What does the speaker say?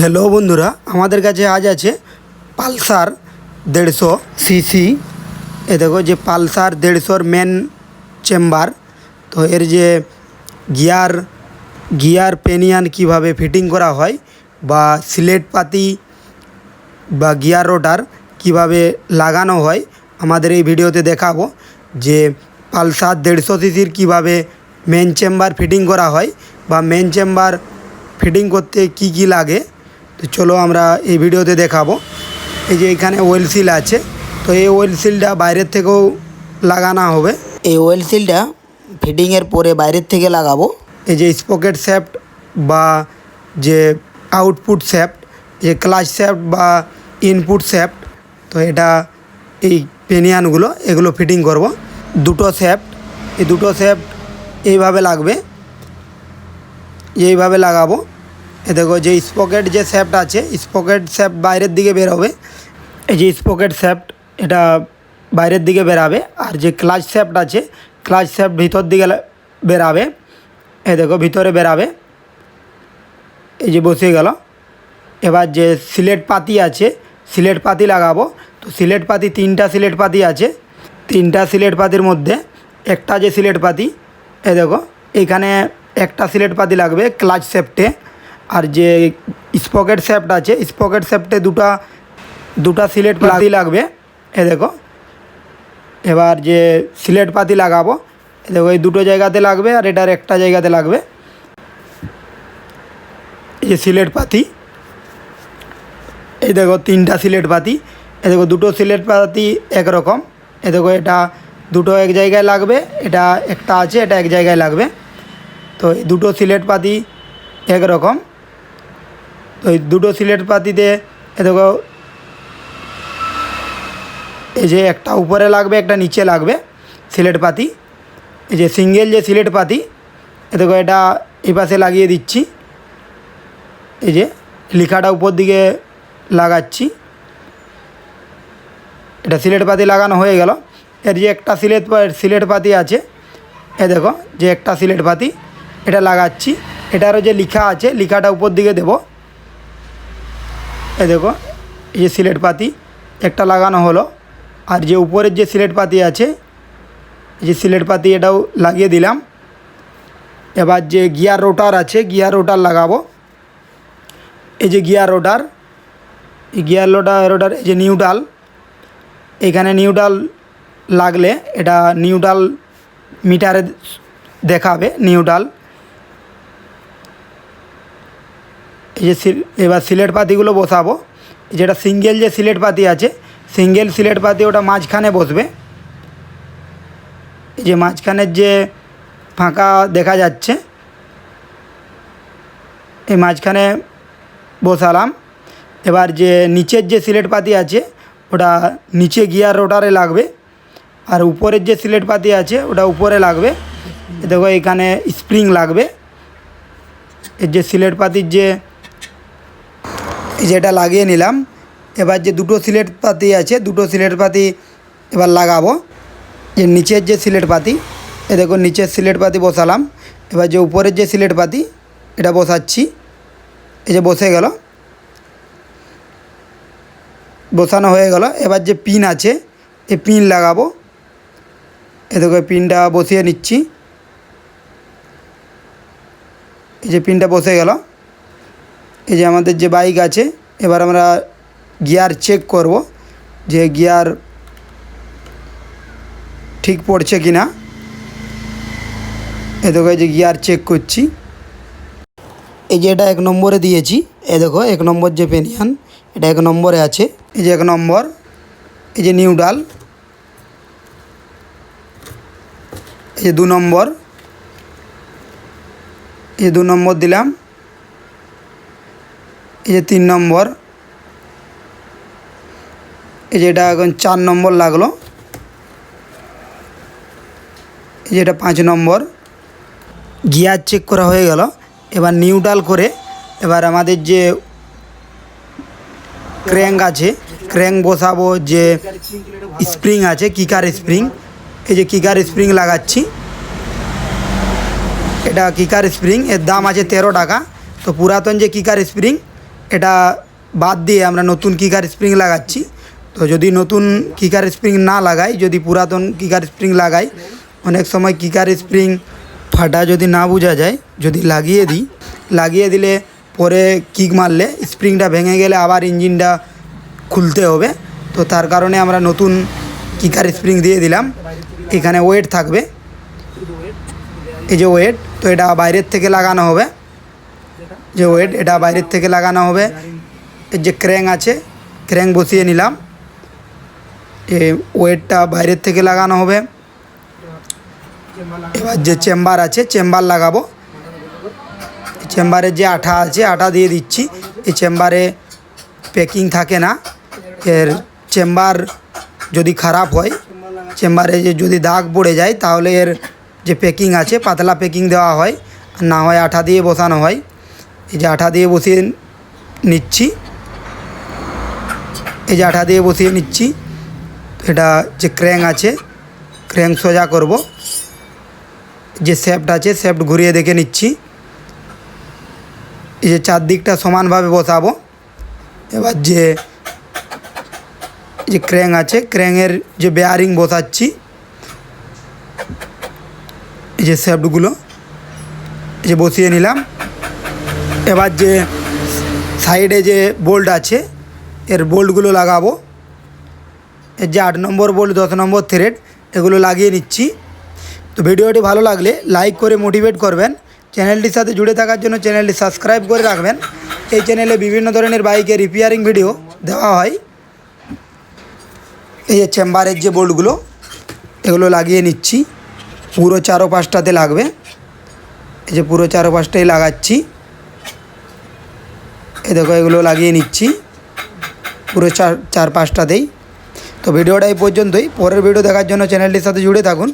Hello বন্ধুরা, আমাদের কাছে আজ আছে পালসার দেড়শো সিসি। এ দেখো যে পালসার দেড়শোর মেন চেম্বার তো এর যে গিয়ার গিয়ার পেনিয়ান কীভাবে ফিটিং করা হয় বা সিলেট পাতি বা গিয়ার রোটার কীভাবে লাগানো হয়, আমাদের এই ভিডিওতে দেখাবো যে পালসার দেড়শো সিসির কীভাবে মেন চেম্বার ফিটিং করা হয় বা মেন চেম্বার ফিটিং করতে কি কি লাগে। তো চলো আমরা এই ভিডিওতে দেখাবো। এই যে এখানে ওয়েল সিল আছে। তো এই ওয়েল সিলটা বাইরের থেকেও লাগানো হবে। এই ওয়েল সিলটা ফিটিংয়ের পরে বাইরের থেকে লাগাবো। এই যে স্পকেট শ্যাফট বা যে আউটপুট শ্যাফট যে ক্লাচ শ্যাফট বা ইনপুট শ্যাফট তো এটা এই পেনিয়ানগুলো এগুলো ফিটিং করব। দুটো শ্যাফট এই দুটো শ্যাফট এইভাবে লাগবে। এইভাবে লাগাবো। এ দেখো যে স্পকেট যে শ্যাফট আছে, স্পকেট শ্যাফট বাইরের দিকে বের হবে এই যে স্পকেট শ্যাফট, এটা বাইরের দিকে বেরাবে। আর যে ক্লাচ শ্যাফট আছে, ক্লাচ শ্যাফট ভিতর দিকে বেরাবে। এ দেখো, ভিতরে বেরাবে। এই যে বসে গেল। এবার যে সিলেট পাতি আছে, সিলেট পাতি লাগাবো। তো সিলেট পাতি, তিনটা সিলেট পাতি আছে। তিনটা সিলেট পাতির মধ্যে একটা যে সিলেট পাতি এ দেখো এইখানে একটা সিলেট পাতি লাগবে ক্লাচ সেফটে আর যে স্পকেট সেফট আছে স্পকেট সেফটে দুটা দুটা সিলেট পাতি লাগবে। এ দেখো। এবার যে সিলেট পাতি লাগাবো এ দেখো এই দুটো জায়গাতে লাগবে আর এটার একটা জায়গাতে লাগবে। এই যে সিলেট পাতি, এই দেখো তিনটা সিলেট পাতি এ দেখো দুটো সিলেট পাতি একরকম। এ দেখো এটা দুটো এক জায়গায় লাগবে, এটা একটা আছে, এটা এক জায়গায় লাগবে। তো এই দুটো সিলেট পাতি একরকম। তো এই দুটো সিলেট পাতিতে, এ দেখো, এই যে একটা উপরে লাগবে, একটা নিচে লাগবে সিলেট পাতি। এই যে সিঙ্গেল যে সিলেট পাতি, এ দেখো, এটা এই পাশে লাগিয়ে দিচ্ছি। এই যে লিখাটা উপর দিকে লাগাচ্ছি। এটা সিলেট পাতি লাগানো হয়ে গেল। এর যে একটা সিলেট সিলেট পাতি আছে, এ দেখো, যে একটা সিলেট পাতি, এটা লাগাচ্ছি। এটারও যে লিখা আছে, লিখাটা উপর দিকে দেব। এ দেখো, এই যে সিলেট পাতি, একটা লাগানো হলো। আর যে উপরের যে সিলেট পাতি আছে যে সিলেট পাতি এটাও লাগিয়ে দিলাম। এবার যে গিয়ার রোটার আছে, গিয়ার রোটার লাগাবো। এই যে গিয়ার রোটার, এই গিয়ার লোটার রোটার, এই যে নিউট্রাল এখানে নিউট্রাল লাগলে এটা নিউট্রাল মিটারে দেখাবে নিউট্রাল এই যে এবার সিলেট পাতিগুলো বসাবো। যেটা সিঙ্গেল যে সিলেট পাতি আছে, সিঙ্গেল সিলেট পাতি ওটা মাঝখানে বসবে। এই যে মাঝখানের যে ফাঁকা দেখা যাচ্ছে, এই মাঝখানে বসালাম। এবার যে নিচের যে সিলেট পাতি আছে, ওটা নিচে গিয়ার রোটারে লাগবে। আর উপরের যে সিলেট পাতি আছে, ওটা উপরে লাগবে। দেখো এখানে স্প্রিং লাগবে। এর যে সিলেট পাতির যে এই যেটা লাগিয়ে নিলাম। এবার যে দুটো সিলেট পাতি আছে, দুটো সিলেট পাতি এবার লাগাবো। যে নিচের যে সিলেট পাতি, এ দেখো নিচের সিলেট পাতি বসালাম। এবার যে উপরের যে সিলেট পাতি, এটা বসাচ্ছি। এই যে বসে গেল। বসানো হয়ে গেল। এবার যে পিন আছে, এই পিন লাগাবো। এ দেখো পিনটা বসিয়ে নিচ্ছি। এই যে পিনটা বসে গেল। এই যে আমাদের যে বাইক আছে, এবার আমরা গিয়ার চেক করব যে গিয়ার ঠিক পড়ছে কি না এ দেখো যে গিয়ার চেক করছি। এই যে এটা এক নম্বরে দিয়েছি। এ দেখো, এক নম্বর যে পেনিয়ান, এটা এক নম্বরে আছে। এই যে এক নম্বর, এই যে নিউডাল এই যে দু নম্বর। এই দু নম্বর দিলাম। এই যে তিন নম্বর, এই যে এটা এখন চার নম্বর লাগল। এই যে এটা পাঁচ নম্বর। গিয়ার চেক করা হয়ে গেল। এবার নিউট্রাল করে এবার আমাদের যে ক্র্যাঙ্ক আছে ক্র্যাঙ্ক বসাবো যে স্প্রিং আছে কিকার স্প্রিং এই যে কিকার স্প্রিং লাগাচ্ছি। এটা কিকার স্প্রিং এর দাম আছে তেরো টাকা। তো পুরাতন যে কিকার স্প্রিং এটা বাদ দিয়ে আমরা নতুন কিকার স্প্রিং লাগাচ্ছি। তো যদি নতুন কিকার স্প্রিং না লাগাই, যদি পুরাতন কিকার স্প্রিং লাগাই, অনেক সময় কিকার স্প্রিং ফাটা যদি না বোঝা যায়, যদি লাগিয়ে দিই, লাগিয়ে দিলে পরে কিক মারলে স্প্রিংটা ভেঙে গেলে আবার ইঞ্জিনটা খুলতে হবে। তো তার কারণে আমরা নতুন কিকার স্প্রিং দিয়ে দিলাম। এখানে ওয়েট থাকবে। এই যে ওয়েট তো এটা বাইরের থেকে লাগানো হবে। যে ওয়েট, এটা বাইরের থেকে লাগানো হবে। এর যে ক্র্যাং আছে ক্র্যাং বসিয়ে নিলাম। এ ওয়েটটা বাইরের থেকে লাগানো হবে। এবার যে চেম্বার আছে, চেম্বার লাগাবো। চেম্বারে যে আঠা আছে, আঠা দিয়ে দিচ্ছি। এই চেম্বারে প্যাকিং থাকে না। এর চেম্বার যদি খারাপ হয়, চেম্বারে যে যদি দাগ পড়ে যায়, তাহলে এর যে প্যাকিং আছে, পাতলা প্যাকিং দেওয়া হয়। না হয় আঠা দিয়ে বসানো হয়। এই যে আঠা দিয়ে বসিয়ে নিচ্ছি। এই যে আঠা দিয়ে বসিয়ে নিচ্ছি। এটা যে ক্র্যাং আছে ক্র্যাং সোজা করব। যে শেফট আছে শেফট ঘুরিয়ে দেখে নিচ্ছি। এই যে চারদিকটা সমানভাবে বসাবো। এবার যে যে ক্র্যাং আছে ক্র্যাংয়ের যে বেয়ারিং বসাচ্ছি। এই যে শেফটগুলো এই যে বসিয়ে নিলাম। এবার যে সাইডে যে বোল্ট আছে, এর বোল্টগুলো লাগাবো। এর যে আট নম্বর বোল্ট, দশ নম্বর থ্রেড এগুলো লাগিয়ে নিচ্ছি। তো ভিডিওটি ভালো লাগলে লাইক করে মোটিভেট করবেন। চ্যানেলটির সাথে জুড়ে থাকার জন্য চ্যানেলটি সাবস্ক্রাইব করে রাখবেন। এই চ্যানেলে বিভিন্ন ধরনের বাইকের রিপেয়ারিং ভিডিও দেওয়া হয়। এই যে চেম্বারের যে বোল্টগুলো, এগুলো লাগিয়ে নিচ্ছি। পুরো চারো পাঁচটাতে লাগবে। এই যে পুরো চারো পাঁচটাই লাগাচ্ছি। এই দেখো, এগুলো লাগিয়ে নিচ্ছি। পুরো চার চার পাঁচটাতেই তো ভিডিওটা এই পর্যন্তই। পরের ভিডিও দেখার জন্য চ্যানেলটির সাথে জুড়ে থাকুন।